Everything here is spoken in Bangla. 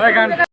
Bye, guys.